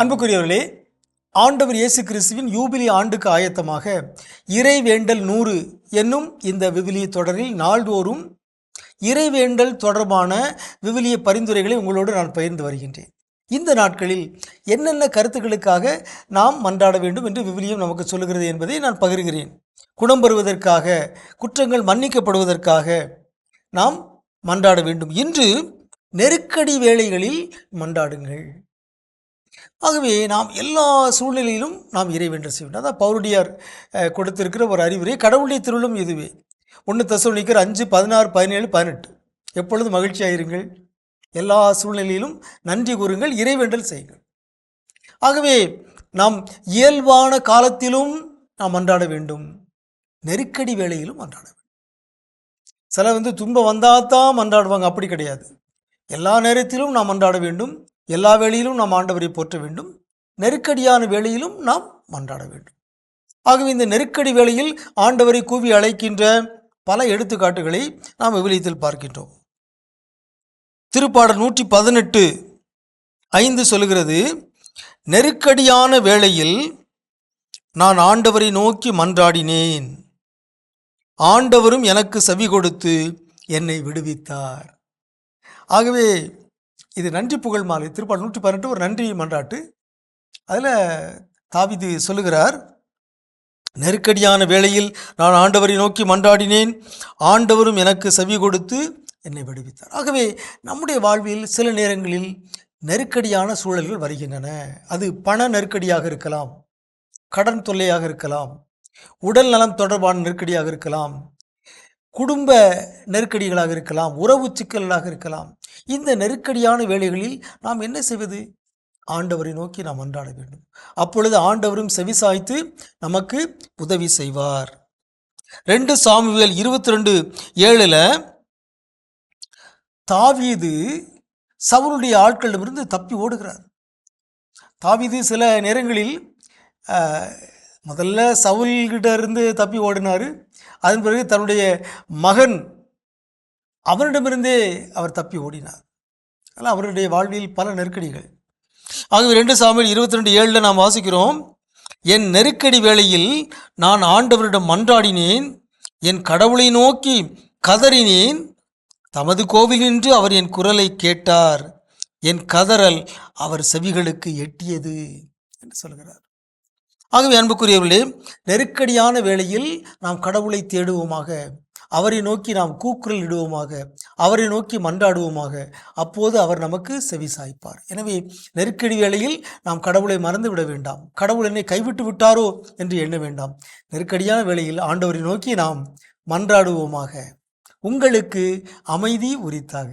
அன்புக்குரியவர்களே ஆண்டவர் இயேசு கிறிஸ்துவின் யூபிலி ஆண்டுக்கு ஆயத்தமாக இறைவேண்டல் நூறு என்னும் இந்த விவிலிய தொடரில் நாள்தோறும் இறைவேண்டல் தொடர்பான விவிலிய பரிந்துரைகளை உங்களோடு நான் பகிர்ந்து வருகின்றேன். இந்த நாட்களில் என்னென்ன கருத்துக்களுக்காக நாம் மன்றாட வேண்டும் என்று விவிலியம் நமக்கு சொல்லுகிறது என்பதை நான் பகிர்கிறேன். குணம் பெறுவதற்காக குற்றங்கள் மன்னிக்கப்படுவதற்காக நாம் மன்றாட வேண்டும். இன்று நெருக்கடி வேளைகளில் மன்றாடுங்கள். ஆகவே நாம் எல்லா சூழ்நிலையிலும் நாம் இறைவேண்டல் செய்ய வேண்டும் அதான் பவுருடியார் கொடுத்திருக்கிற ஒரு அறிவுரை. கடவுளுடைய திருளும் இதுவே. ஒன்று தசோனிக்கர் அஞ்சு பதினாறு பதினேழு பதினெட்டு. எப்பொழுதும் மகிழ்ச்சியாயிருங்கள். எல்லா சூழ்நிலையிலும் நன்றி கூறுங்கள். இறைவேண்டல் செய்யுங்கள். ஆகவே நாம் இயல்பான காலத்திலும் நாம் அன்றாட வேண்டும். நெருக்கடி வேளையிலும் அன்றாட வேண்டும். சில வந்து துன்பம் வந்தால் தான் அன்றாடுவாங்க. அப்படி கிடையாது. எல்லா நேரத்திலும் நாம் அன்றாட வேண்டும். எல்லா வேளையிலும் நாம் ஆண்டவரை போற்ற வேண்டும். நெருக்கடியான வேளையிலும் நாம் மன்றாட வேண்டும். ஆகவே இந்த நெருக்கடி வேளையில் ஆண்டவரை கூவி அழைக்கின்ற பல எடுத்துக்காட்டுகளை நாம் விவிலியத்தில் பார்க்கின்றோம். திருப்பாடல் நூற்றி பதினெட்டு ஐந்து சொல்லுகிறது நெருக்கடியான வேளையில் நான் ஆண்டவரை நோக்கி மன்றாடினேன். ஆண்டவரும் எனக்கு செவி கொடுத்து என்னை விடுவித்தார். ஆகவே இது நன்றி புகழ் மாலை. திருப்பாள் நூற்றி பதினெட்டு ஒரு நன்றி மன்றாட்டு. அதில் தாவிது சொல்லுகிறார் நெருக்கடியான வேளையில் நான் ஆண்டவரை நோக்கி மன்றாடினேன். ஆண்டவரும் எனக்கு செவி கொடுத்து என்னை விடுவித்தார். ஆகவே நம்முடைய வாழ்வில் சில நேரங்களில் நெருக்கடியான சூழல்கள் வருகின்றன. அது பண நெருக்கடியாக இருக்கலாம் கடன் தொல்லையாக இருக்கலாம் உடல் நலம் தொடர்பான நெருக்கடியாக இருக்கலாம் குடும்ப நெருக்கடிகளாக இருக்கலாம் உறவு சிக்கல்களாக இருக்கலாம். இந்த நெருக்கடியான வேலைகளில் நாம் என்ன செய்வது? ஆண்டவரை நோக்கி நாம் அன்றாட வேண்டும். அப்பொழுது ஆண்டவரும் செவிசாய்த்து நமக்கு உதவி செய்வார். ரெண்டு சாமுவேல் இருபத்தி ரெண்டு ஏழில் தாவீது சவுனுடைய ஆட்களிடமிருந்து தப்பி ஓடுகிறார். தாவீது சில நேரங்களில் முதல்ல சவுல்கிட்ட இருந்து தப்பி ஓடினார். அதன் பிறகு தன்னுடைய மகன் அவரிடமிருந்தே அவர் தப்பி ஓடினார். ஆனால் அவருடைய வாழ்வில் பல நெருக்கடிகள். ஆகவே ரெண்டு சாமியில் இருபத்தி ரெண்டு ஏழில் நாம் வாசிக்கிறோம் என் நெருக்கடி வேளையில் நான் ஆண்டவரிடம் மன்றாடினேன் என் கடவுளை நோக்கி கதறினேன் தமது கோவிலின்று அவர் என் குரலை கேட்டார் என் கதறல் அவர் செவிகளுக்கு எட்டியது என்று சொல்கிறார். ஆகவே அன்புக்குரியவர்களே நெருக்கடியான வேளையில் நாம் கடவுளை தேடுவோமாக அவரை நோக்கி நாம் கூக்குரல் இடுவோமாக அவரை நோக்கி மன்றாடுவோமாக அப்போது அவர் நமக்கு செவி சாய்ப்பார். எனவே நெருக்கடி வேளையில் நாம் கடவுளை மறந்து விட வேண்டாம். கடவுள் என்னை கைவிட்டு விட்டாரோ என்று எண்ண வேண்டாம். நெருக்கடியான வேளையில் ஆண்டவரை நோக்கி நாம் மன்றாடுவோமாக. உங்களுக்கு அமைதி உரித்தாக.